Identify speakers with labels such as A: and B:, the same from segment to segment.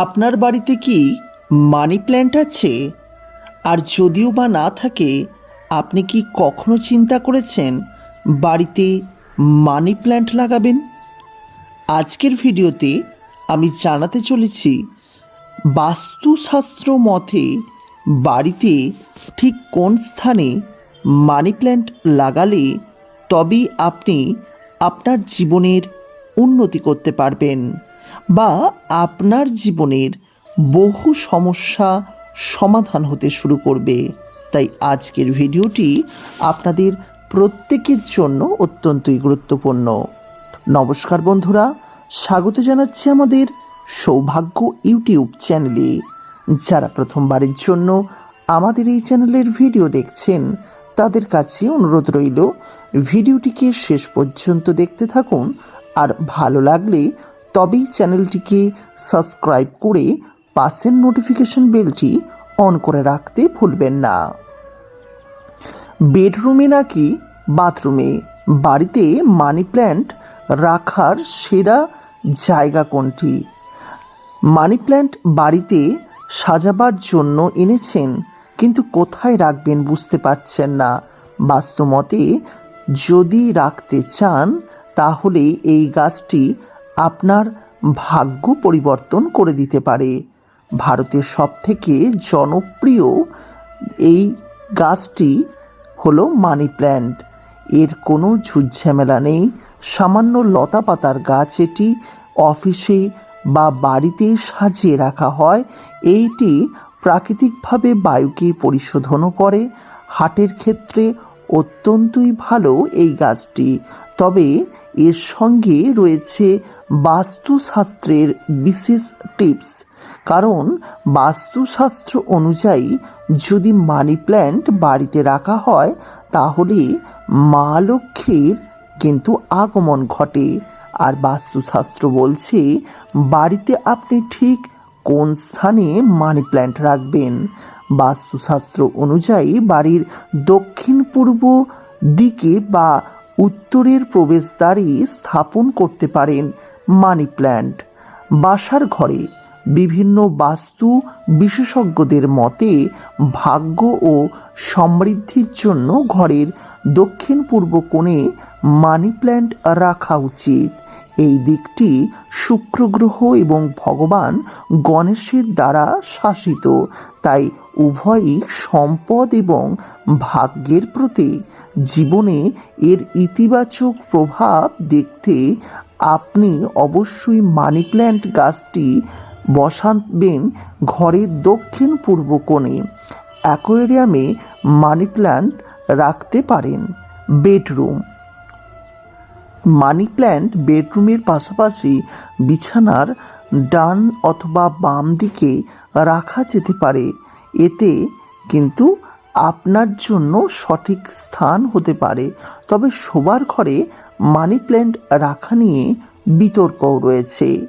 A: আপনার বাড়িতে কি মানি প্ল্যান্ট আছে? আর যদিও বা না থাকে, আপনি কি কখনো চিন্তা করেছেন বাড়িতে মানি প্ল্যান্ট লাগাবেন? আজকের ভিডিওতে আমি জানাতে চলেছি, বাস্তুশাস্ত্র মতে বাড়িতে ঠিক কোন স্থানে মানি প্ল্যান্ট লাগালে তবেই আপনি আপনার জীবনের উন্নতি করতে পারবেন। বা আপনার জীবনের বহু সমস্যা সমাধান হতে শুরু করবে। তাই আজকের ভিডিওটি আপনাদের প্রত্যেকের জন্য অত্যন্তই গুরুত্বপূর্ণ। নমস্কার বন্ধুরা, স্বাগত জানাচ্ছি আমাদের সৌভাগ্য ইউটিউব চ্যানেলে। যারা প্রথমবারের জন্য আমাদের এই চ্যানেলের ভিডিও দেখছেন, তাদের কাছে অনুরোধ রইল, ভিডিওটিকে শেষ পর্যন্ত দেখতে থাকুন, আর ভালো লাগলে তবেই চ্যানেলটিকে সাবস্ক্রাইব করে পাশের নোটিফিকেশন বেলটি অন করে রাখতে ভুলবেন না। বেডরুমে নাকি বাথরুমে, বাড়িতে মানি প্ল্যান্ট রাখার সেরা জায়গা কোনটি? মানি প্ল্যান্ট বাড়িতে সাজাবার জন্য এনেছেন, কিন্তু কোথায় রাখবেন বুঝতে পারছেন না। বাস্তুমতে যদি রাখতে চান, তাহলে এই গাছটি আপনার ভাগ্য পরিবর্তন করে দিতে পারে। ভারতের সবথেকে জনপ্রিয় এই গাছটি হলো মানি প্ল্যান্ট। এর কোনো ঝুটঝামেলা নেই। সামান্য লতা পাতার গাছ এটি অফিসে বা বাড়িতে সাজিয়ে রাখা হয়। এইটি প্রাকৃতিকভাবে বায়ুকে পরিশোধনও করে। হাটের ক্ষেত্রে অত্যন্তই ভালো এই গাছটি। তবে এর সঙ্গে রয়েছে বাস্তুশাস্ত্রের বিশেষ টিপস। কারণ, বাস্তুশাস্ত্র অনুযায়ী যদি মানি প্ল্যান্ট বাড়িতে রাখা হয়, তাহলে মা লক্ষ্মীর কিন্তু আগমন ঘটে। আর বাস্তুশাস্ত্র বলছে, বাড়িতে আপনি ঠিক কোন স্থানে মানি প্ল্যান্ট রাখবেন? বাস্তুশাস্ত্র অনুযায়ী বাড়ির দক্ষিণ পূর্ব দিকে বা উত্তরের প্রবেশদ্বারে স্থাপন করতে পারেন। মানি প্ল্যান্ট বাসার ঘরে বিভিন্ন বাস্তু বিশেষজ্ঞদের মতে, ভাগ্য ও সমৃদ্ধির জন্য ঘরের দক্ষিণ পূর্ব কোণে মানি প্ল্যান্ট রাখা উচিত। এই দিকটি শুক্র গ্রহ এবং ভগবান গণেশের দ্বারা শাসিত। তাই উভয়ই সম্পদ এবং ভাগ্যের প্রতীক। জীবনে এর ইতিবাচক প্রভাব দেখতে আপনি অবশ্যই মানি প্ল্যান্ট গাছটি বসাবেন ঘরের দক্ষিণ পূর্ব কোণে। অ্যাকোয়ারিয়ামে মানি প্ল্যান্ট রাখতে পারেন। বেডরুম। মানি প্ল্যান্ট বেডরুমের পাশাপাশি বিছানার ডান অথবা বাম দিকে রাখা যেতে পারে। এতে কিন্তু আপনার জন্য সঠিক স্থান হতে পারে। তবে শোবার ঘরে মানি প্ল্যান্ট রাখা নিয়ে বিতর্কও রয়েছে।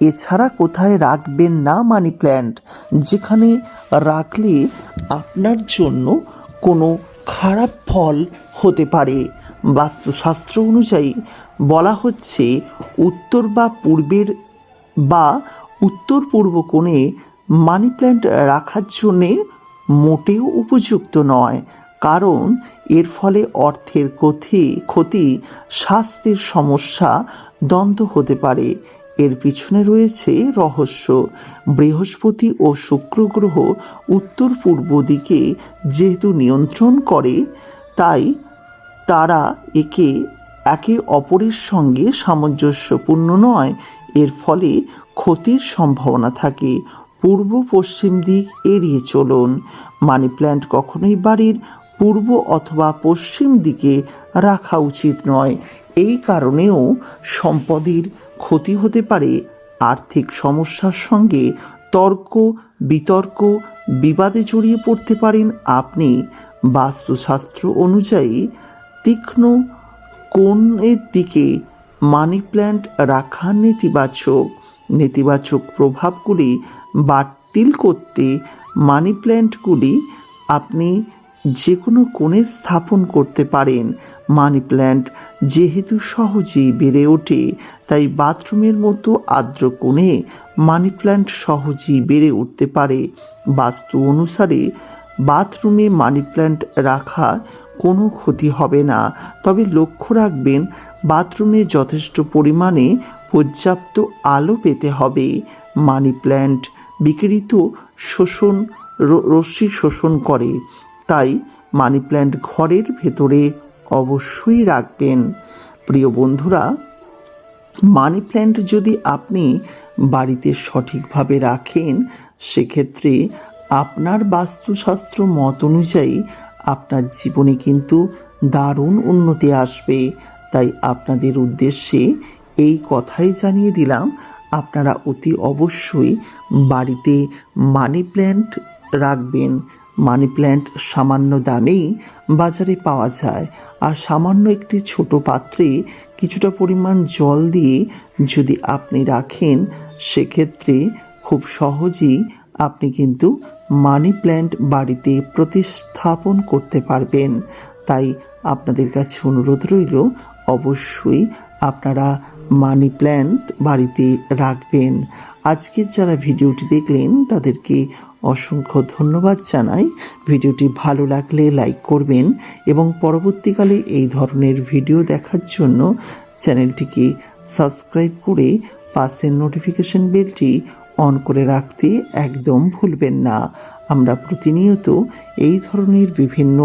A: এছাড়া কোথায় রাখবেন না মানি প্ল্যান্ট যেখানে রাখলে আপনার জন্য কোনো খারাপ ফল হতে পারে। বাস্তুশাস্ত্র অনুযায়ী বলা হচ্ছে, উত্তর বা পূর্বের বা উত্তর পূর্ব কোণে মানি প্ল্যান্ট রাখার জন্যে মোটেও উপযুক্ত নয়। কারণ এর ফলে অর্থের ক্ষতি ক্ষতি স্বাস্থ্যের সমস্যা দ্বন্দ্ব হতে পারে। এর পিছনে রয়েছে রহস্য। বৃহস্পতি ও শুক্র গ্রহ উত্তর পূর্ব দিকে যেহেতু নিয়ন্ত্রণ করে, তাই তারা একে একে অপরের সঙ্গে সামঞ্জস্যপূর্ণ নয়। এর ফলে ক্ষতির সম্ভাবনা থাকে। পূর্ব পশ্চিম দিক এড়িয়ে চলুন। মানি প্ল্যান্ট কখনোই বাড়ির পূর্ব অথবা পশ্চিম দিকে রাখা উচিত নয়। এই কারণেও সম্পদের ক্ষতি হতে পারে, আর্থিক সমস্যার সঙ্গে তর্ক, বিতর্ক, বিবাদে জড়িয়ে পড়তে পারেন আপনি। বাস্তুশাস্ত্র অনুযায়ী, তীক্ষ্ণ কোণের দিকে মানি প্ল্যান্ট রাখা নেতিবাচক। নেতিবাচক প্রভাবগুলি বাতিল করতে মানি প্ল্যান্টগুলি আপনি যে কোনো কোণে স্থাপন করতে পারেন। মানি প্ল্যান্ট যেহেতু সহজেই বেড়ে ওঠে, তাই বাথরুমের মতো আর্দ্র কোণে মানি প্ল্যান্ট সহজেই বেড়ে উঠতে পারে। বাস্তু অনুসারে, বাথরুমে মানি প্ল্যান্ট রাখা কোনো ক্ষতি হবে না, তবে লক্ষ্য রাখবেন, বাথরুমে যথেষ্ট পরিমাণে পর্যাপ্ত আলো পেতে হবে। মানি প্ল্যান্ট বিকৃত শোষণ রশ্মি শোষণ করে। তাই মানি প্ল্যান্ট ঘরের ভেতরে অবশ্যই রাখবেন। প্রিয় বন্ধুরা মানি প্ল্যান্ট যদি আপনি বাড়িতে সঠিকভাবে রাখেন, সেক্ষেত্রে আপনার বাস্তুশাস্ত্র মত অনুযায়ী আপনার জীবনে কিন্তু দারুণ উন্নতি আসবে। তাই আপনাদের উদ্দেশ্যে এই কথাই জানিয়ে দিলাম, আপনারা অতি অবশ্যই বাড়িতে মানি প্ল্যান্ট রাখবেন। মানি প্ল্যান্ট সামান্য দামেই বাজারে পাওয়া যায় আর সামান্য একটি ছোট পাত্রে কিছুটা পরিমাণ জল দিয়ে যদি আপনি রাখেন, সেক্ষেত্রে খুব সহজেই আপনি কিন্তু মানি প্ল্যান্ট বাড়িতে প্রতিস্থাপন করতে পারবেন। তাই আপনাদের কাছে অনুরোধ রইল, অবশ্যই আপনারা মানি প্ল্যান্ট বাড়িতে রাখবেন। আজকের যারা ভিডিওটি দেখলেন, তাদেরকে অসংখ্য ধন্যবাদ জানাই। ভিডিওটি ভালো লাগলে লাইক করবেন এবং পরবর্তীকালে এই ধরনের ভিডিও দেখার জন্য চ্যানেলটিকে সাবস্ক্রাইব করে পাশের নোটিফিকেশন বেলটি অন করে রাখতে একদম ভুলবেন না। আমরা প্রতিনিয়ত এই ধরনের বিভিন্ন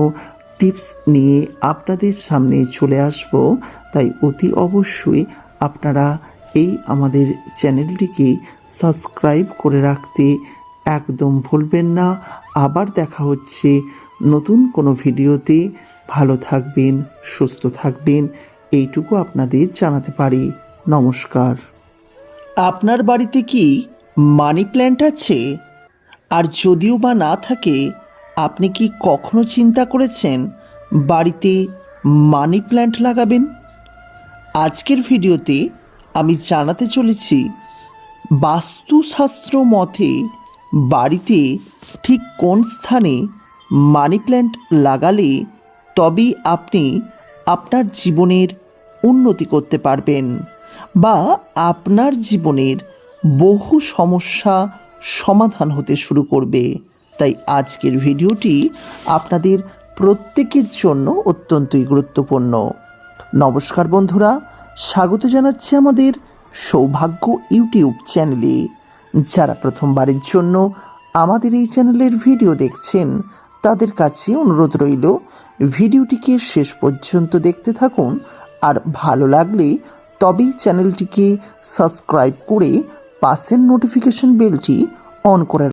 A: টিপস নিয়ে আপনাদের সামনে চলে আসব। তাই অতি অবশ্যই আপনারা এই আমাদের চ্যানেলটিকে সাবস্ক্রাইব করে রাখতে একদম ভুলবেন না। আবার দেখা হচ্ছে নতুন কোনো ভিডিওতে। ভালো থাকবেন, সুস্থ থাকবেন, এইটুকু আপনাদের জানাতে পারি। নমস্কার। আপনার বাড়িতে কি মানি প্ল্যান্ট আছে? আর যদিও বা না থাকে, আপনি কি কখনো চিন্তা করেছেন বাড়িতে মানি প্ল্যান্ট লাগাবেন? আজকের ভিডিওতে আমি জানাতে চলেছি, বাস্তুশাস্ত্র মতে বাড়িতে ঠিক কোন স্থানে মানি প্ল্যান্ট লাগালে তবেই আপনি আপনার জীবনের উন্নতি করতে পারবেন বা আপনার জীবনের বহু সমস্যা সমাধান হতে শুরু করবে। তাই আজকের ভিডিওটি আপনাদের প্রত্যেকের জন্য অত্যন্তই গুরুত্বপূর্ণ। নমস্কার বন্ধুরা, স্বাগত জানাচ্ছি আমাদের সৌভাগ্য ইউটিউব চ্যানেলে। যারা প্রথমবারের জন্য আমাদের এই চ্যানেলের ভিডিও দেখছেন, তাদের কাছে অনুরোধ রইল, ভিডিওটিকে শেষ পর্যন্ত দেখতে থাকুন, আর ভালো লাগলে তবেই চ্যানেলটিকে সাবস্ক্রাইব করে পাশের নোটিফিকেশন বেলটি অন করে